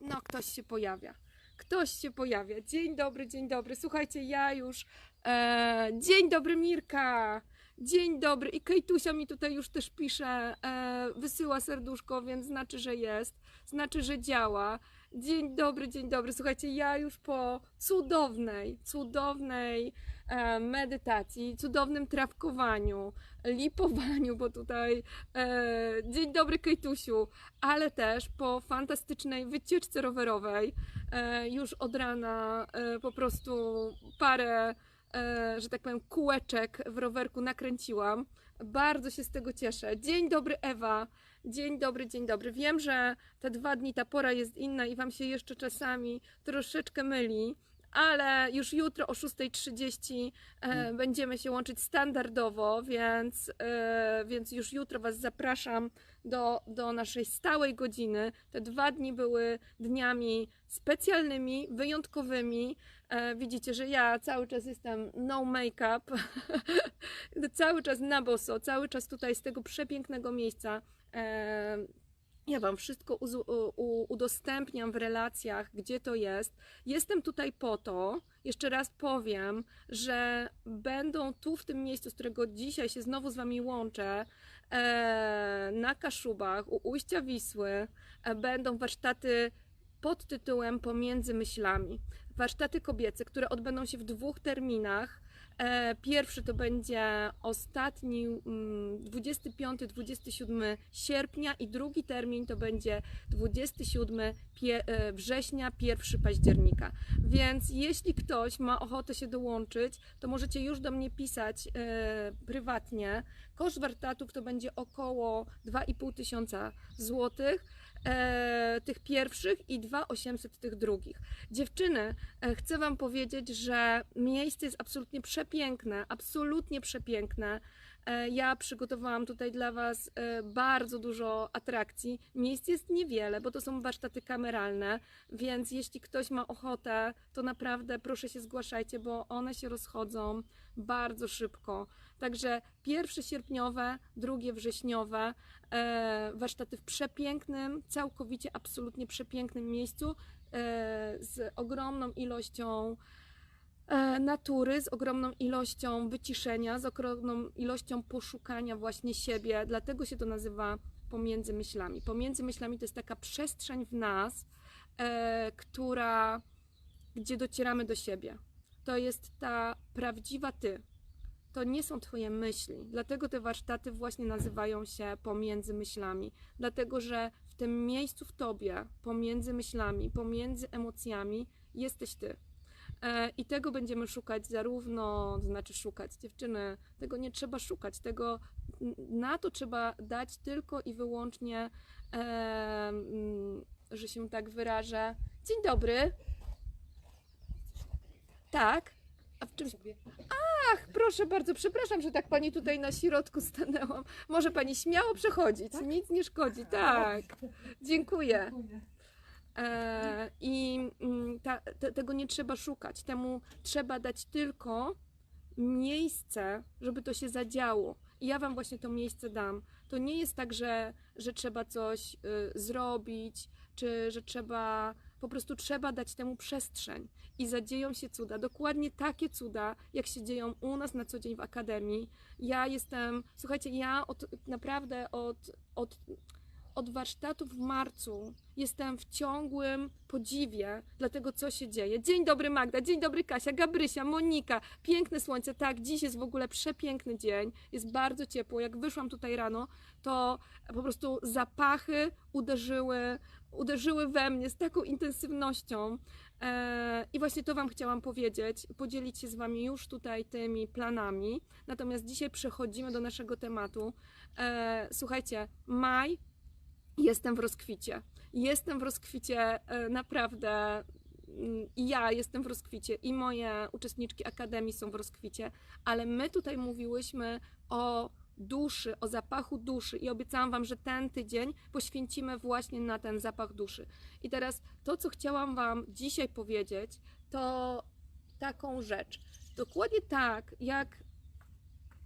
No, ktoś się pojawia. Ktoś się pojawia. Dzień dobry, dzień dobry. Słuchajcie, ja już. E, dzień dobry, Mirka. Dzień dobry. I Kejtusia mi tutaj już też pisze, e, wysyła serduszko, więc znaczy, że jest. Znaczy, że działa. Dzień dobry, dzień dobry. Słuchajcie, ja już po cudownej, cudownej medytacji, cudownym trawkowaniu, lipowaniu, bo tutaj e, dzień dobry Kejtusiu, ale też po fantastycznej wycieczce rowerowej e, już od rana e, po prostu parę, e, że tak powiem, kółeczek w rowerku nakręciłam. Bardzo się z tego cieszę. Dzień dobry Ewa. Dzień dobry, dzień dobry. Wiem, że te dwa dni ta pora jest inna i Wam się jeszcze czasami troszeczkę myli, ale już jutro o 6.30 e, będziemy się łączyć standardowo, więc, e, więc już jutro Was zapraszam do, do naszej stałej godziny. Te dwa dni były dniami specjalnymi, wyjątkowymi. E, widzicie, że ja cały czas jestem no make-up, cały czas na boso, cały czas tutaj z tego przepięknego miejsca. E, ja Wam wszystko udostępniam w relacjach, gdzie to jest. Jestem tutaj po to, jeszcze raz powiem, że będą tu w tym miejscu, z którego dzisiaj się znowu z Wami łączę, e, na Kaszubach, u ujścia Wisły, e, będą warsztaty pod tytułem Pomiędzy myślami. Warsztaty kobiece, które odbędą się w dwóch terminach. E, Pierwszy to będzie ostatni mm, 25-27 sierpnia i drugi termin to będzie 27 pie- e, września, 1 października. Więc jeśli ktoś ma ochotę się dołączyć, to możecie już do mnie pisać e, prywatnie. Koszt warsztatów to będzie około 2,5 tysiąca złotych. E, tych pierwszych i 2,800 tych drugich. Dziewczyny, e, chcę Wam powiedzieć, że miejsce jest absolutnie przepiękne, absolutnie przepiękne. E, Ja przygotowałam tutaj dla Was e, bardzo dużo atrakcji. Miejsc jest niewiele, bo to są warsztaty kameralne, więc jeśli ktoś ma ochotę, to naprawdę proszę się zgłaszajcie, bo one się rozchodzą bardzo szybko. Także pierwsze sierpniowe, drugie wrześniowe, e, warsztaty w przepięknym, całkowicie, absolutnie przepięknym miejscu z ogromną ilością natury, z ogromną ilością wyciszenia, z ogromną ilością poszukania właśnie siebie. Dlatego się to nazywa pomiędzy myślami. Pomiędzy myślami to jest taka przestrzeń w nas, e, która, gdzie docieramy do siebie. To jest ta prawdziwa ty. To nie są Twoje myśli. Dlatego te warsztaty właśnie nazywają się pomiędzy myślami. Dlatego, że w tym miejscu w Tobie, pomiędzy myślami, pomiędzy emocjami, jesteś Ty. E, I tego będziemy szukać zarówno, to znaczy szukać, dziewczyny, tego nie trzeba szukać, tego na to trzeba dać tylko i wyłącznie, e, że się tak wyrażę. Dzień dobry. Tak. A w czym Ach, proszę bardzo, przepraszam, że tak pani tutaj na środku stanęłam. Może pani śmiało przechodzić, nic nie szkodzi. Tak, dziękuję. E, I mm, ta, te, tego nie trzeba szukać. Temu trzeba dać tylko miejsce, żeby to się zadziało. I ja Wam właśnie to miejsce dam. To nie jest tak, że, że trzeba coś y, zrobić, czy że trzeba. Po prostu trzeba dać temu przestrzeń i zadzieją się cuda. Dokładnie takie cuda, jak się dzieją u nas na co dzień w akademii. Ja jestem, słuchajcie, ja od, naprawdę od, od, od warsztatów w marcu jestem w ciągłym podziwie dla tego, co się dzieje. Dzień dobry Magda, dzień dobry Kasia, Gabrysia, Monika. Piękne słońce, tak, dziś jest w ogóle przepiękny dzień, jest bardzo ciepło. Jak wyszłam tutaj rano, to po prostu zapachy uderzyły, uderzyły we mnie z taką intensywnością. E, I właśnie to Wam chciałam powiedzieć, podzielić się z Wami już tutaj tymi planami. Natomiast dzisiaj przechodzimy do naszego tematu. E, Słuchajcie, maj jestem w rozkwicie. Jestem w rozkwicie e, naprawdę. mm, I ja jestem w rozkwicie, i moje uczestniczki akademii są w rozkwicie, ale my tutaj mówiłyśmy o duszy, o zapachu duszy i obiecałam Wam, że ten tydzień poświęcimy właśnie na ten zapach duszy. I teraz to, co chciałam Wam dzisiaj powiedzieć, to taką rzecz. Dokładnie tak, jak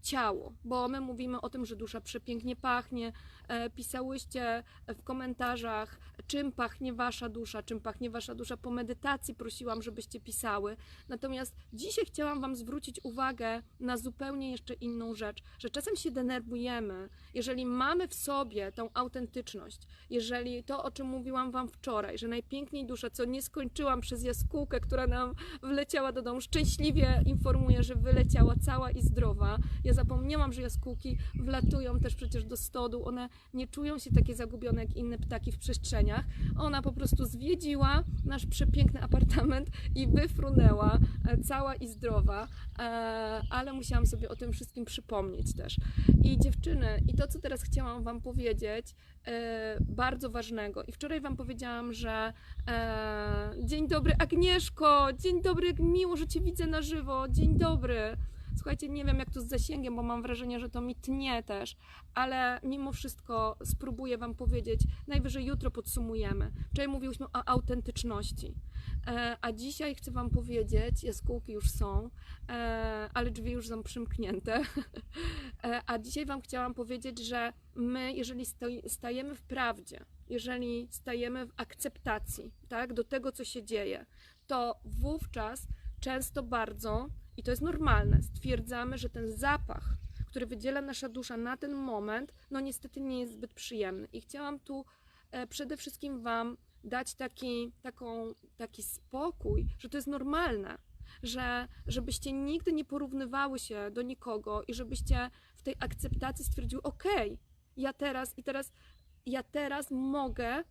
ciało, bo my mówimy o tym, że dusza przepięknie pachnie. E, pisałyście w komentarzach, czym pachnie wasza dusza, czym pachnie wasza dusza. Po medytacji prosiłam, żebyście pisały. Natomiast dzisiaj chciałam wam zwrócić uwagę na zupełnie jeszcze inną rzecz, że czasem się denerwujemy, jeżeli mamy w sobie tą autentyczność, jeżeli to, o czym mówiłam wam wczoraj, że najpiękniej dusza, co nie skończyłam przez jaskółkę, która nam wleciała do domu, szczęśliwie informuję, że wyleciała cała i zdrowa. Ja zapomniałam, że jaskółki wlatują też przecież do stodół, one nie czują się takie zagubione jak inne ptaki w przestrzeniach. Ona po prostu zwiedziła nasz przepiękny apartament i wyfrunęła e, cała i zdrowa, e, ale musiałam sobie o tym wszystkim przypomnieć też. I dziewczyny, i to co teraz chciałam Wam powiedzieć, e, bardzo ważnego. I wczoraj Wam powiedziałam, że dzień dobry Agnieszko, dzień dobry, jak miło, że Cię widzę na żywo, dzień dobry. Słuchajcie, nie wiem jak to z zasięgiem, bo mam wrażenie, że to mi tnie też, ale mimo wszystko spróbuję Wam powiedzieć, najwyżej jutro podsumujemy. Wczoraj mówiłyśmy o autentyczności, e, a dzisiaj chcę Wam powiedzieć, jaskółki już są, e, ale drzwi już są przymknięte, e, a dzisiaj Wam chciałam powiedzieć, że my, jeżeli stajemy w prawdzie, jeżeli stajemy w akceptacji, tak, do tego, co się dzieje, to wówczas często bardzo, i to jest normalne, stwierdzamy, że ten zapach, który wydziela nasza dusza na ten moment, no niestety nie jest zbyt przyjemny. I chciałam tu e, przede wszystkim Wam dać taki, taką, taki spokój, że to jest normalne, że żebyście nigdy nie porównywały się do nikogo i żebyście w tej akceptacji stwierdziły, okej, ja teraz i teraz, ja teraz mogę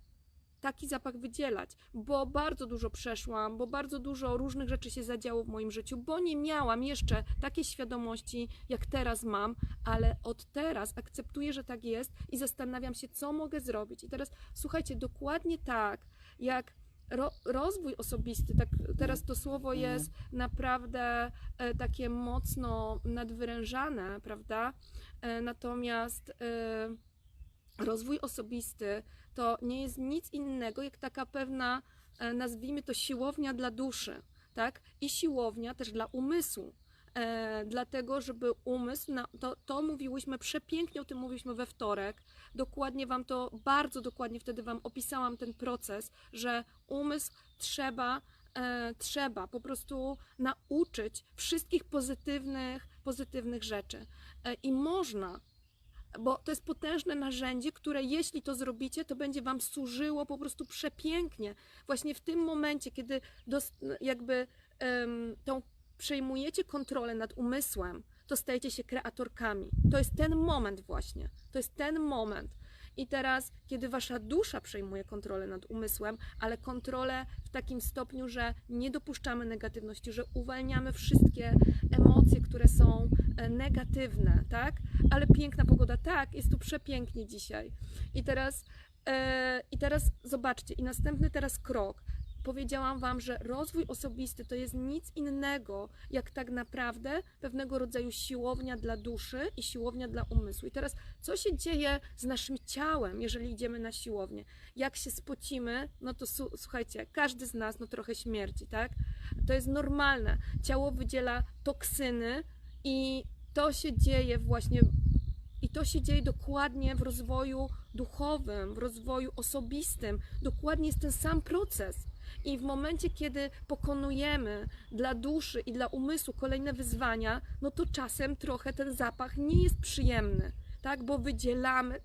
taki zapach wydzielać, bo bardzo dużo przeszłam, bo bardzo dużo różnych rzeczy się zadziało w moim życiu, bo nie miałam jeszcze takiej świadomości, jak teraz mam, ale od teraz akceptuję, że tak jest i zastanawiam się, co mogę zrobić. I teraz słuchajcie, dokładnie tak, jak ro, rozwój osobisty, tak teraz to słowo jest naprawdę e, takie mocno nadwyrężane, prawda? E, natomiast e, rozwój osobisty to nie jest nic innego jak taka pewna, e, nazwijmy to siłownia dla duszy, tak? I siłownia też dla umysłu. E, dlatego, żeby umysł, na, to, to mówiłyśmy przepięknie, o tym mówiliśmy we wtorek. Dokładnie Wam to, bardzo dokładnie wtedy Wam opisałam ten proces, że umysł trzeba, e, trzeba po prostu nauczyć wszystkich pozytywnych, pozytywnych rzeczy. E, I można bo to jest potężne narzędzie, które jeśli to zrobicie, to będzie Wam służyło po prostu przepięknie. Właśnie w tym momencie, kiedy jakby um, tą przejmujecie kontrolę nad umysłem, to stajecie się kreatorkami. To jest ten moment właśnie. To jest ten moment. I teraz, kiedy wasza dusza przejmuje kontrolę nad umysłem, ale kontrolę w takim stopniu, że nie dopuszczamy negatywności, że uwalniamy wszystkie emocje, które są e, negatywne, tak? Ale piękna pogoda, tak, jest tu przepięknie dzisiaj. I teraz, e, i teraz zobaczcie, i następny teraz krok powiedziałam Wam, że rozwój osobisty to jest nic innego, jak tak naprawdę pewnego rodzaju siłownia dla duszy i siłownia dla umysłu. I teraz, co się dzieje z naszym ciałem, jeżeli idziemy na siłownię? Jak się spocimy, no to słuchajcie, każdy z nas no trochę śmierci, tak? To jest normalne. Ciało wydziela toksyny i to się dzieje właśnie i to się dzieje dokładnie w rozwoju duchowym, w rozwoju osobistym. Dokładnie jest ten sam proces. I w momencie, kiedy pokonujemy dla duszy i dla umysłu kolejne wyzwania, no to czasem trochę ten zapach nie jest przyjemny, tak? Bo wydzielamy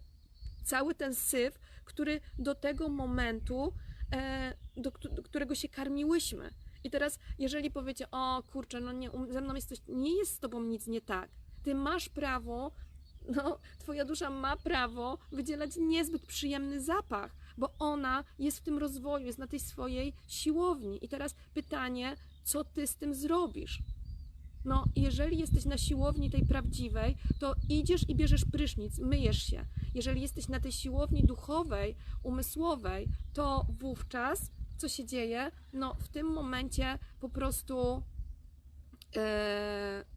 cały ten syf, który do tego momentu, e, do, którego się karmiłyśmy. I teraz, jeżeli powiecie, o kurczę, no nie, ze mną jest coś, nie jest z tobą nic nie tak. Ty masz prawo, no, twoja dusza ma prawo wydzielać niezbyt przyjemny zapach, bo ona jest w tym rozwoju, jest na tej swojej siłowni. I teraz pytanie, co ty z tym zrobisz? No, jeżeli jesteś na siłowni tej prawdziwej, to idziesz i bierzesz prysznic, myjesz się. Jeżeli jesteś na tej siłowni duchowej, umysłowej, to wówczas co się dzieje? No, w tym momencie po prostu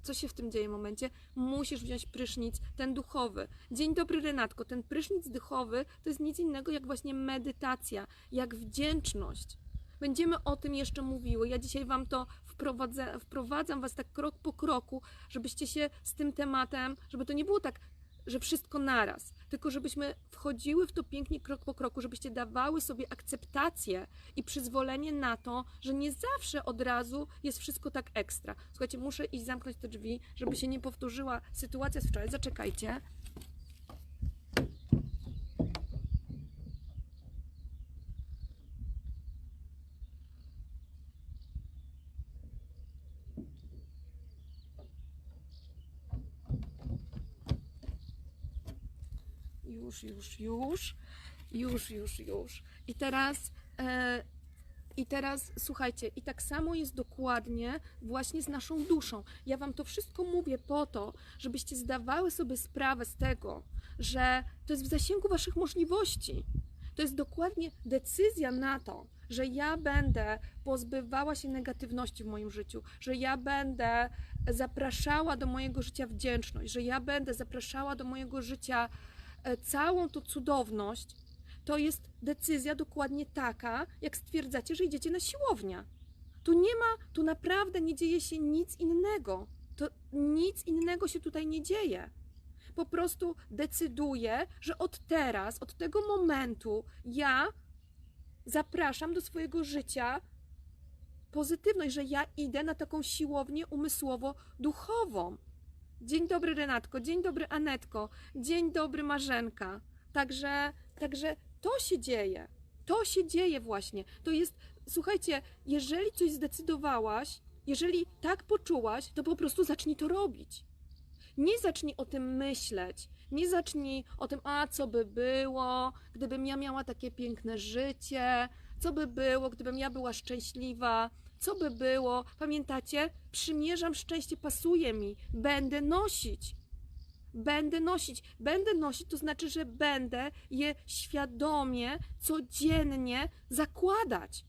co się w tym dzieje momencie? Musisz wziąć prysznic, ten duchowy. Dzień dobry, Renatko. Ten prysznic duchowy to jest nic innego jak właśnie medytacja, jak wdzięczność. Będziemy o tym jeszcze mówiły. Ja dzisiaj Wam to w wprowadzę, wprowadzam Was tak krok po kroku, żebyście się z tym tematem, żeby to nie było tak, że wszystko naraz, tylko żebyśmy wchodziły w to pięknie krok po kroku, żebyście dawały sobie akceptację i przyzwolenie na to, że nie zawsze od razu jest wszystko tak ekstra. Słuchajcie, muszę iść zamknąć te drzwi, żeby się nie powtórzyła sytuacja z wczoraj. Zaczekajcie. Już, już, już. Już, już, już. I teraz. E, i teraz słuchajcie, i tak samo jest dokładnie właśnie z naszą duszą. Ja Wam to wszystko mówię po to, żebyście zdawały sobie sprawę z tego, że to jest w zasięgu Waszych możliwości. To jest dokładnie decyzja na to, że ja będę pozbywała się negatywności w moim życiu, że ja będę zapraszała do mojego życia wdzięczność, że ja będę zapraszała do mojego życia całą tą cudowność, to jest decyzja dokładnie taka, jak stwierdzacie, że idziecie na siłownię. Tu nie ma, tu naprawdę nie dzieje się nic innego. To nic innego się tutaj nie dzieje. Po prostu decyduję, że od teraz, od tego momentu ja zapraszam do swojego życia pozytywność, że ja idę na taką siłownię umysłowo-duchową. Dzień dobry Renatko, dzień dobry Anetko, dzień dobry Marzenka. Także, także to się dzieje. To się dzieje właśnie. To jest, słuchajcie, jeżeli coś zdecydowałaś, jeżeli tak poczułaś, to po prostu zacznij to robić. Nie zacznij o tym myśleć. Nie zacznij o tym, a co by było, gdybym ja miała takie piękne życie, co by było, gdybym ja była szczęśliwa, co by było. Pamiętacie? Przymierzam szczęście, pasuje mi, będę nosić. Będę nosić. Będę nosić, to znaczy, że będę je świadomie, codziennie zakładać.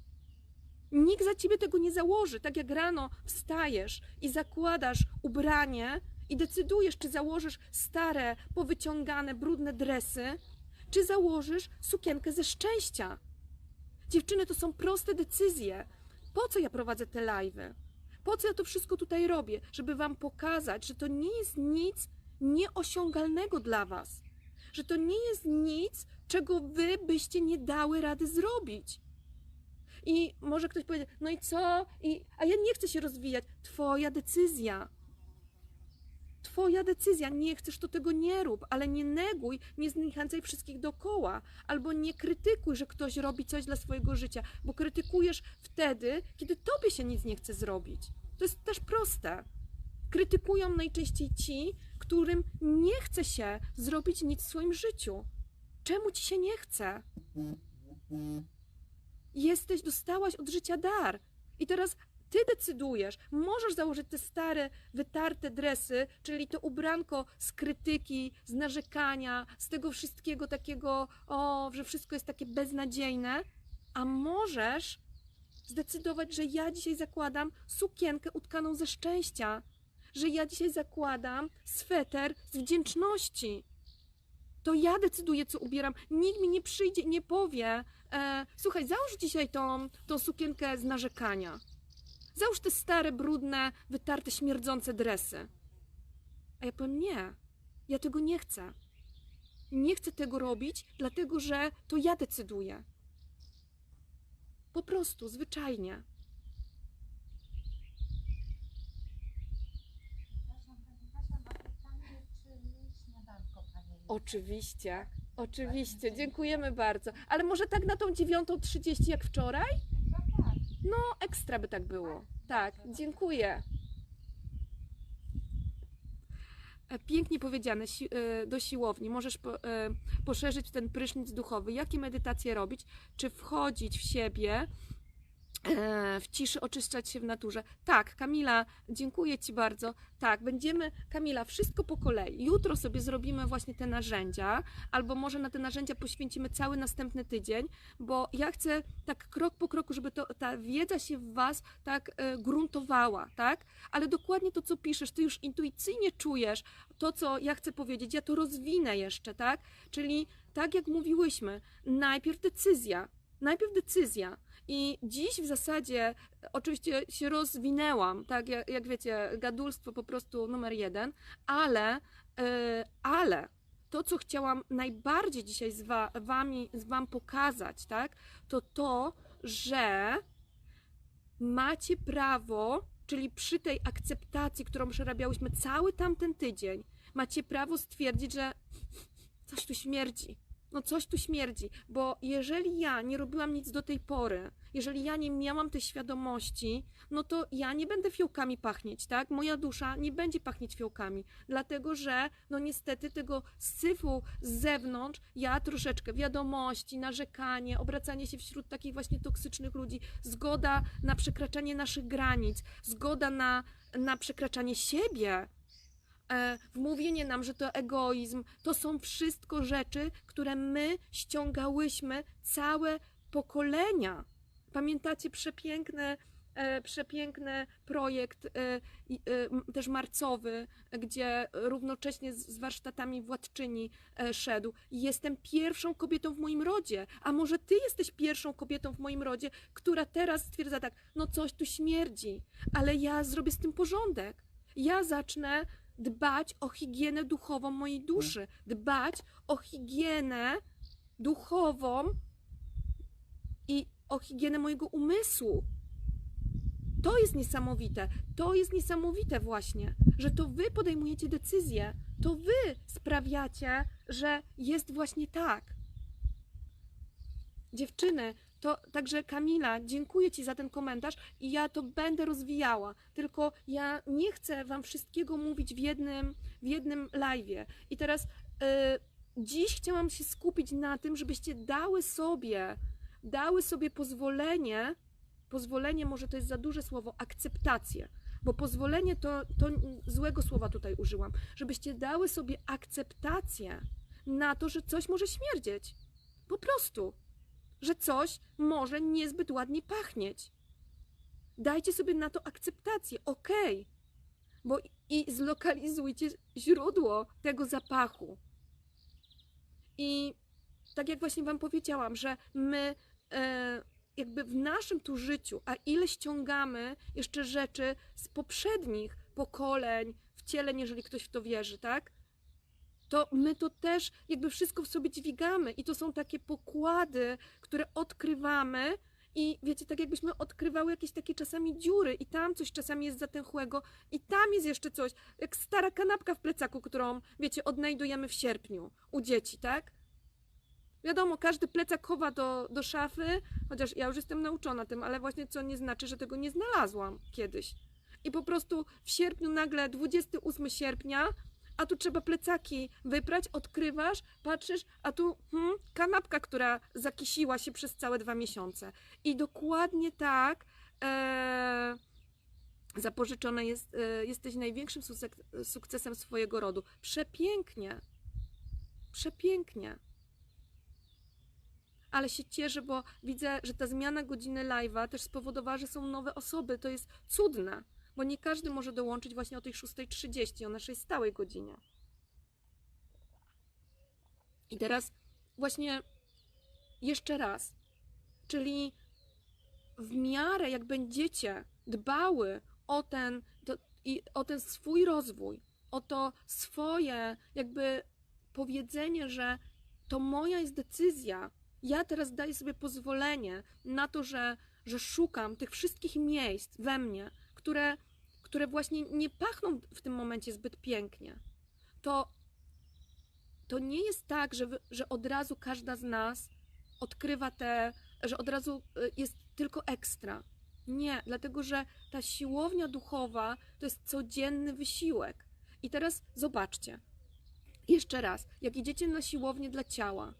Nikt za ciebie tego nie założy. Tak jak rano wstajesz i zakładasz ubranie i decydujesz, czy założysz stare, powyciągane, brudne dresy, czy założysz sukienkę ze szczęścia. Dziewczyny, to są proste decyzje. Po co ja prowadzę te live'y? Po co ja to wszystko tutaj robię? Żeby wam pokazać, że to nie jest nic nieosiągalnego dla Was. Że to nie jest nic, czego Wy byście nie dały rady zrobić. I może ktoś powie, no i co? I, a ja nie chcę się rozwijać. Twoja decyzja. Twoja decyzja. Nie chcesz, to tego nie rób, ale nie neguj, nie zniechęcaj wszystkich dookoła. Albo nie krytykuj, że ktoś robi coś dla swojego życia, bo krytykujesz wtedy, kiedy tobie się nic nie chce zrobić. To jest też proste. Krytykują najczęściej ci, którym nie chce się zrobić nic w swoim życiu. Czemu ci się nie chce? Jesteś, dostałaś od życia dar. I teraz ty decydujesz. Możesz założyć te stare, wytarte dresy, czyli to ubranko z krytyki, z narzekania, z tego wszystkiego takiego, o, że wszystko jest takie beznadziejne, a możesz zdecydować, że ja dzisiaj zakładam sukienkę utkaną ze szczęścia, że ja dzisiaj zakładam sweter z wdzięczności. To ja decyduję, co ubieram. Nikt mi nie przyjdzie nie powie, e, słuchaj, załóż dzisiaj tą, tą sukienkę z narzekania. Załóż te stare, brudne, wytarte, śmierdzące dresy. A ja powiem, nie, ja tego nie chcę. Nie chcę tego robić, dlatego że to ja decyduję. Po prostu, zwyczajnie. Oczywiście, oczywiście, dziękujemy bardzo. Ale może tak na tą 9.30 jak wczoraj? No, ekstra by tak było. Tak, dziękuję. E, Pięknie powiedziane, si- e, do siłowni. Możesz po, e, poszerzyć ten prysznic duchowy. Jakie medytacje robić? Czy wchodzić w siebie, w ciszy oczyszczać się w naturze? Tak, Kamila, dziękuję Ci bardzo. Tak, będziemy, Kamila, wszystko po kolei. Jutro sobie zrobimy właśnie te narzędzia, albo może na te narzędzia poświęcimy cały następny tydzień, bo ja chcę tak krok po kroku, żeby to, ta wiedza się w Was tak e, gruntowała, tak? Ale dokładnie to, co piszesz, Ty już intuicyjnie czujesz to, co ja chcę powiedzieć, ja to rozwinę jeszcze, tak? Czyli tak jak mówiłyśmy, najpierw decyzja, najpierw decyzja I dziś w zasadzie e, oczywiście się rozwinęłam, tak jak, jak wiecie, gadulstwo po prostu numer jeden, ale, e, ale to, co chciałam najbardziej dzisiaj z, wa, wami, z wam pokazać, tak, to to, że macie prawo, czyli przy tej akceptacji, którą przerabiałyśmy cały tamten tydzień, macie prawo stwierdzić, że coś tu śmierdzi. No coś tu śmierdzi, bo jeżeli ja nie robiłam nic do tej pory, jeżeli ja nie miałam tej świadomości, no to ja nie będę fiołkami pachnieć, tak? Moja dusza nie będzie pachnieć fiołkami, dlatego że no niestety tego syfu z zewnątrz ja troszeczkę wiadomości, narzekanie, obracanie się wśród takich właśnie toksycznych ludzi, zgoda na przekraczanie naszych granic, zgoda na, na przekraczanie siebie, wmówienie nam, że to egoizm, to są wszystko rzeczy, które my ściągałyśmy całe pokolenia. Pamiętacie przepiękny, e, przepiękny projekt e, e, też marcowy, gdzie równocześnie z, warsztatami władczyni e, szedł. Jestem pierwszą kobietą w moim rodzie, a może ty jesteś pierwszą kobietą w moim rodzie, która teraz stwierdza tak, no coś tu śmierdzi, ale ja zrobię z tym porządek. Ja zacznę dbać o higienę duchową mojej duszy, dbać o higienę duchową i o higienę mojego umysłu. To jest niesamowite. To jest niesamowite właśnie, że to wy podejmujecie decyzje. To wy sprawiacie, że jest właśnie tak. Dziewczyny, to także Kamila, dziękuję Ci za ten komentarz i ja to będę rozwijała. Tylko ja nie chcę Wam wszystkiego mówić w jednym, w jednym live'ie. I teraz y, dziś chciałam się skupić na tym, żebyście dały sobie, dały sobie pozwolenie, pozwolenie może to jest za duże słowo, akceptację. Bo pozwolenie to, to złego słowa tutaj użyłam, żebyście dały sobie akceptację na to, że coś może śmierdzieć. Po prostu że coś może niezbyt ładnie pachnieć. Dajcie sobie na to akceptację, okej, bo i zlokalizujcie źródło tego zapachu. I tak jak właśnie Wam powiedziałam, że my e, jakby w naszym tu życiu, a ile ściągamy jeszcze rzeczy z poprzednich pokoleń, wcieleń, jeżeli ktoś w to wierzy, tak? To my to też jakby wszystko w sobie dźwigamy i to są takie pokłady, które odkrywamy i wiecie, tak jakbyśmy odkrywały jakieś takie czasami dziury i tam coś czasami jest zatęchłego i tam jest jeszcze coś, jak stara kanapka w plecaku, którą, wiecie, odnajdujemy w sierpniu u dzieci, tak? Wiadomo, każdy plecak chowa do, do szafy, chociaż ja już jestem nauczona tym, ale właśnie co nie znaczy, że tego nie znalazłam kiedyś. I po prostu w sierpniu nagle, 28 sierpnia, a tu trzeba plecaki wyprać, odkrywasz, patrzysz, a tu hmm, kanapka, która zakisiła się przez całe dwa miesiące. I dokładnie tak e, zapożyczone jest, e, jesteś największym sukcesem swojego rodu. Przepięknie. Przepięknie. Ale się cieszę, bo widzę, że ta zmiana godziny live'a też spowodowała, że są nowe osoby. To jest cudne bo nie każdy może dołączyć właśnie o tej 6.30, o naszej stałej godzinie. I teraz właśnie jeszcze raz, czyli w miarę jak będziecie dbały o ten, to, i, o ten swój rozwój, o to swoje jakby powiedzenie, że to moja jest decyzja, ja teraz daję sobie pozwolenie na to, że, że szukam tych wszystkich miejsc we mnie, które, które właśnie nie pachną w tym momencie zbyt pięknie, to, to nie jest tak, że, że od razu każda z nas odkrywa te, że od razu y, jest tylko ekstra. Nie, dlatego że ta siłownia duchowa to jest codzienny wysiłek. I teraz zobaczcie, jeszcze raz, jak idziecie na siłownię dla ciała,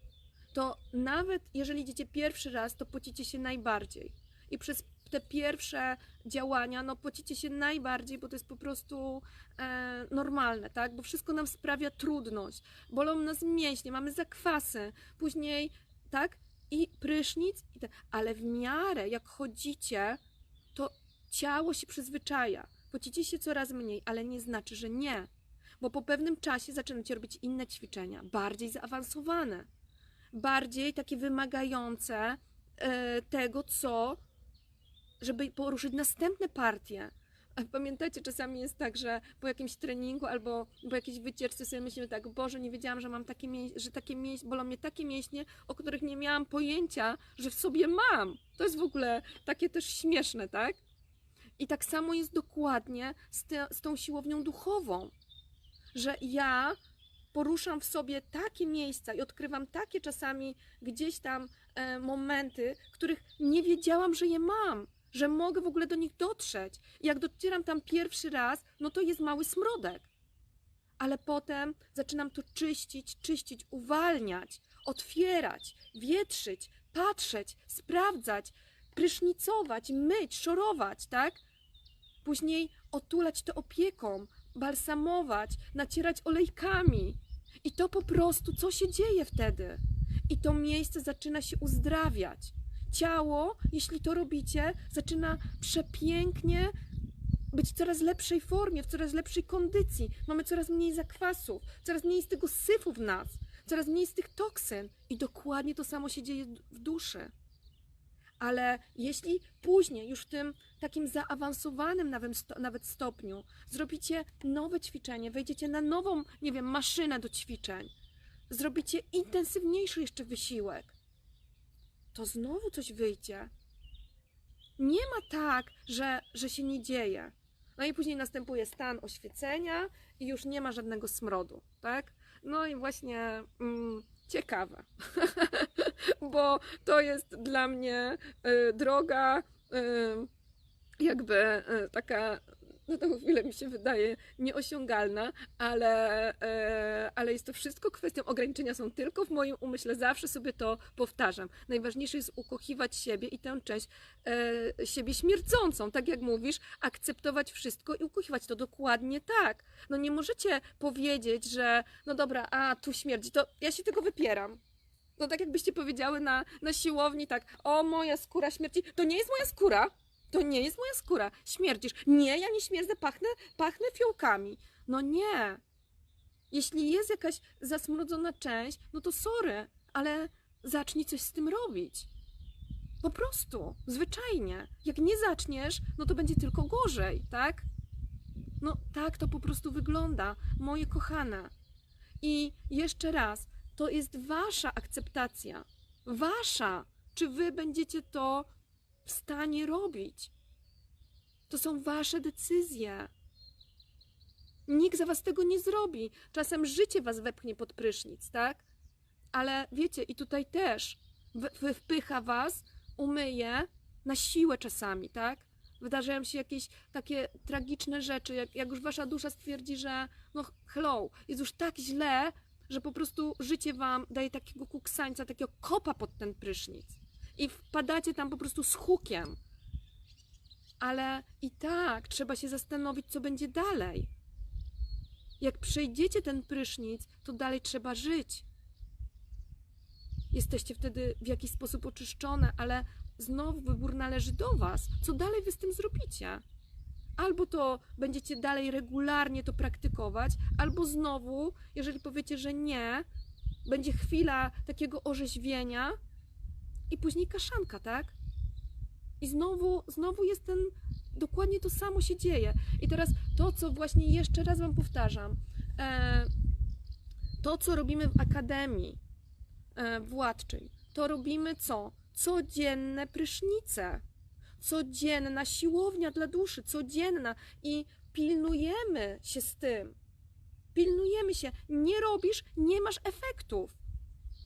to nawet jeżeli idziecie pierwszy raz, to pocicie się najbardziej. I przez te pierwsze działania, no pocicie się najbardziej, bo to jest po prostu e, normalne, tak? Bo wszystko nam sprawia trudność. Bolą nas mięśnie, mamy zakwasy, później, tak? I prysznic, i te, ale w miarę jak chodzicie, to ciało się przyzwyczaja. Pocicie się coraz mniej, ale nie znaczy, że nie. Bo po pewnym czasie zaczynacie robić inne ćwiczenia, bardziej zaawansowane, bardziej takie wymagające, e, tego, co, żeby poruszyć następne partie. Pamiętacie, czasami jest tak, że po jakimś treningu albo po jakiejś wycieczce sobie myślimy tak, Boże, nie wiedziałam, że mam takie mięśnie, że takie mięśnie, bolą mnie takie mięśnie, o których nie miałam pojęcia, że w sobie mam. To jest w ogóle takie też śmieszne, tak? I tak samo jest dokładnie z, te, z tą siłownią duchową, że ja poruszam w sobie takie miejsca i odkrywam takie czasami gdzieś tam e, momenty, których nie wiedziałam, że je mam, że mogę w ogóle do nich dotrzeć. Jak docieram tam pierwszy raz, no to jest mały smrodek. Ale potem zaczynam to czyścić, czyścić, uwalniać, otwierać, wietrzyć, patrzeć, sprawdzać, prysznicować, myć, szorować, tak? Później otulać to opieką, balsamować, nacierać olejkami. I to po prostu, co się dzieje wtedy? I to miejsce zaczyna się uzdrawiać. Ciało, jeśli to robicie, zaczyna przepięknie być w coraz lepszej formie, w coraz lepszej kondycji. Mamy coraz mniej zakwasów, coraz mniej z tego syfu w nas, coraz mniej z tych toksyn. I dokładnie to samo się dzieje w duszy. Ale jeśli później, już w tym takim zaawansowanym nawet, sto, nawet stopniu, zrobicie nowe ćwiczenie, wejdziecie na nową, nie wiem, maszynę do ćwiczeń, zrobicie intensywniejszy jeszcze wysiłek, to znowu coś wyjdzie. Nie ma tak, że, że się nie dzieje. No i później następuje stan oświecenia i już nie ma żadnego smrodu, tak? No i właśnie mm, ciekawe, bo to jest dla mnie y, droga y, jakby y, taka, no to chwilę mi się wydaje nieosiągalna, ale, y, ale jest to wszystko kwestią ograniczenia, są tylko w moim umyśle, zawsze sobie to powtarzam. Najważniejsze jest ukochiwać siebie i tę część y, siebie śmierdzącą, tak jak mówisz, akceptować wszystko i ukochiwać to dokładnie tak. No nie możecie powiedzieć, że no dobra, a tu śmierdzi, to ja się tego wypieram. No tak jakbyście powiedziały na, na siłowni tak, o moja skóra śmierci, to nie jest moja skóra, to nie jest moja skóra, śmierdzisz. Nie, ja nie śmierdzę, pachnę, pachnę fiołkami. No nie. Jeśli jest jakaś zasmrodzona część, no to sorry, ale zacznij coś z tym robić. Po prostu, zwyczajnie. Jak nie zaczniesz, no to będzie tylko gorzej, tak? No tak to po prostu wygląda, moje kochane. I jeszcze raz, to jest wasza akceptacja. Wasza. Czy wy będziecie to w stanie robić? To są wasze decyzje. Nikt za was tego nie zrobi. Czasem życie was wepchnie pod prysznic, tak? Ale wiecie, i tutaj też wpycha was, umyje na siłę czasami, tak? Wydarzają się jakieś takie tragiczne rzeczy, jak, jak już wasza dusza stwierdzi, że no hello, jest już tak źle, że po prostu życie wam daje takiego kuksańca, takiego kopa pod ten prysznic. I wpadacie tam po prostu z hukiem. Ale i tak trzeba się zastanowić, co będzie dalej. Jak przejdziecie ten prysznic, to dalej trzeba żyć. Jesteście wtedy w jakiś sposób oczyszczone, ale znowu wybór należy do Was. Co dalej Wy z tym zrobicie? Albo to będziecie dalej regularnie to praktykować, albo znowu, jeżeli powiecie, że nie, będzie chwila takiego orzeźwienia i później kaszanka, tak? I znowu, znowu jest ten, dokładnie to samo się dzieje. I teraz to, co właśnie jeszcze raz Wam powtarzam, e, to, co robimy w Akademii e, Władczej, to robimy co? Codzienne prysznice codzienna siłownia dla duszy, codzienna i pilnujemy się z tym. Pilnujemy się. Nie robisz, nie masz efektów.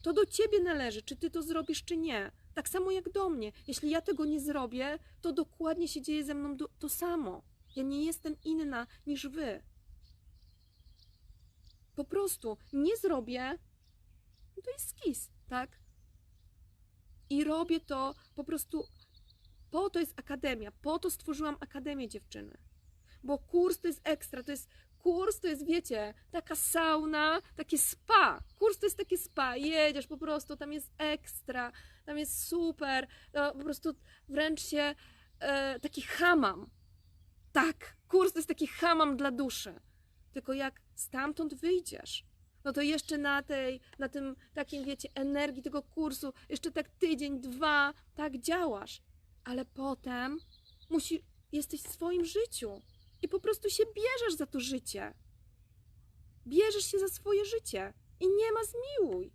To do ciebie należy, czy ty to zrobisz, czy nie. Tak samo jak do mnie. Jeśli ja tego nie zrobię, to dokładnie się dzieje ze mną to samo. Ja nie jestem inna niż wy. Po prostu nie zrobię, to jest skis, tak? I robię to po prostu po to jest akademia, po to stworzyłam akademię dziewczyny. Bo kurs to jest ekstra, to jest kurs, to jest wiecie, taka sauna, takie spa. Kurs to jest takie spa, jedziesz po prostu, tam jest ekstra, tam jest super, no, po prostu wręcz się e, taki hamam. Tak, kurs to jest taki hamam dla duszy. Tylko jak stamtąd wyjdziesz, no to jeszcze na tej, na tym takim, wiecie, energii tego kursu, jeszcze tak tydzień, dwa, tak działasz. Ale potem musi, jesteś w swoim życiu i po prostu się bierzesz za to życie. Bierzesz się za swoje życie i nie ma zmiłuj.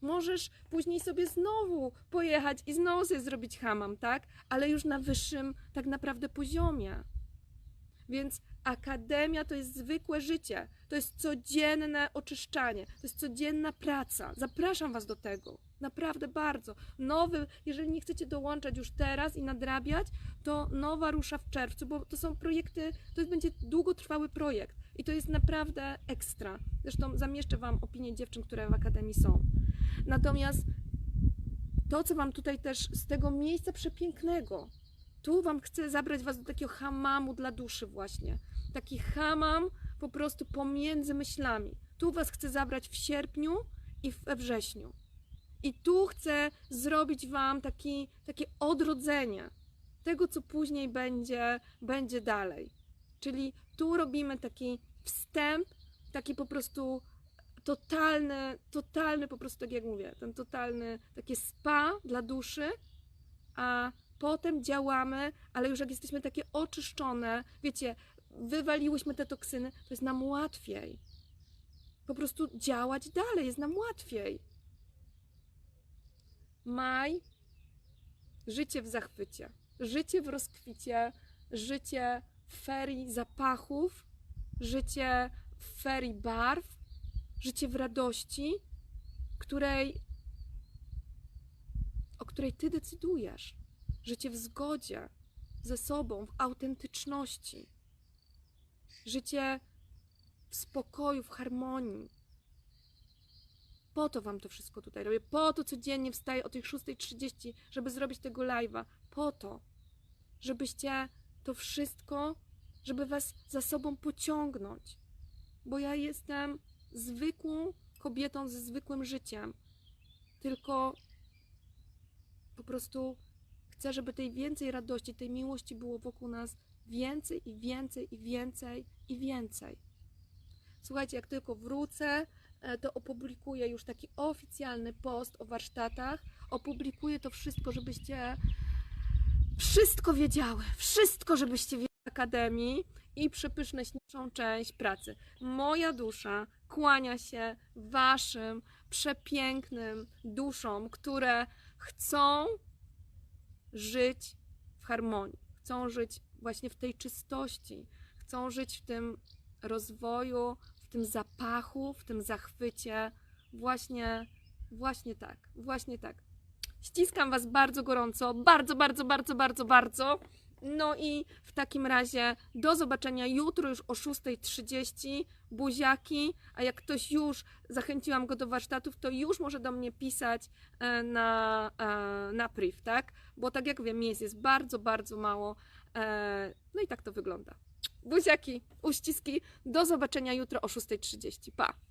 Możesz później sobie znowu pojechać i znowu sobie zrobić hamam, tak? Ale już na wyższym tak naprawdę poziomie. Więc akademia to jest zwykłe życie, to jest codzienne oczyszczanie, to jest codzienna praca. Zapraszam Was do tego, naprawdę bardzo. Nowy, jeżeli nie chcecie dołączać już teraz i nadrabiać, to nowa rusza w czerwcu, bo to są projekty, to będzie długotrwały projekt i to jest naprawdę ekstra. Zresztą zamieszczę Wam opinię dziewczyn, które w akademii są. Natomiast to, co Wam tutaj też z tego miejsca przepięknego, tu Wam chcę zabrać Was do takiego hamamu dla duszy właśnie. Taki hamam po prostu pomiędzy myślami. Tu Was chcę zabrać w sierpniu i we wrześniu. I tu chcę zrobić Wam taki, takie odrodzenie tego, co później będzie, będzie dalej. Czyli tu robimy taki wstęp, taki po prostu totalny, totalny po prostu, tak jak mówię, ten totalny, takie spa dla duszy, a potem działamy, ale już jak jesteśmy takie oczyszczone, wiecie, wywaliłyśmy te toksyny, to jest nam łatwiej. Po prostu działać dalej, jest nam łatwiej. Maj, życie w zachwycie, życie w rozkwicie, życie w ferii zapachów, życie w ferii barw, życie w radości, której, o której ty decydujesz. Życie w zgodzie ze sobą, w autentyczności. Życie w spokoju, w harmonii. Po to wam to wszystko tutaj robię. Po to codziennie wstaję o tej 6.30, żeby zrobić tego live'a. Po to, żebyście to wszystko, żeby was za sobą pociągnąć. Bo ja jestem zwykłą kobietą ze zwykłym życiem. Tylko po prostu chcę, żeby tej więcej radości, tej miłości było wokół nas więcej i więcej i więcej i więcej. Słuchajcie, jak tylko wrócę, to opublikuję już taki oficjalny post o warsztatach. Opublikuję to wszystko, żebyście wszystko wiedziały. Wszystko, żebyście wiedziały w Akademii i przepyszne śliczną część pracy. Moja dusza kłania się waszym przepięknym duszom, które chcą żyć w harmonii, chcą żyć właśnie w tej czystości, chcą żyć w tym rozwoju, tym zapachu, w tym zachwycie. Właśnie, właśnie tak, właśnie tak. Ściskam Was bardzo gorąco, bardzo, bardzo, bardzo, bardzo, bardzo. No i w takim razie do zobaczenia jutro już o 6.30. Buziaki, a jak ktoś już zachęciłam go do warsztatów, to już może do mnie pisać e, na, e, na priv, tak? Bo tak jak wiem, miejsc jest bardzo, bardzo mało. E, No i tak to wygląda. Buziaki, uściski. Do zobaczenia jutro o 6.30. Pa!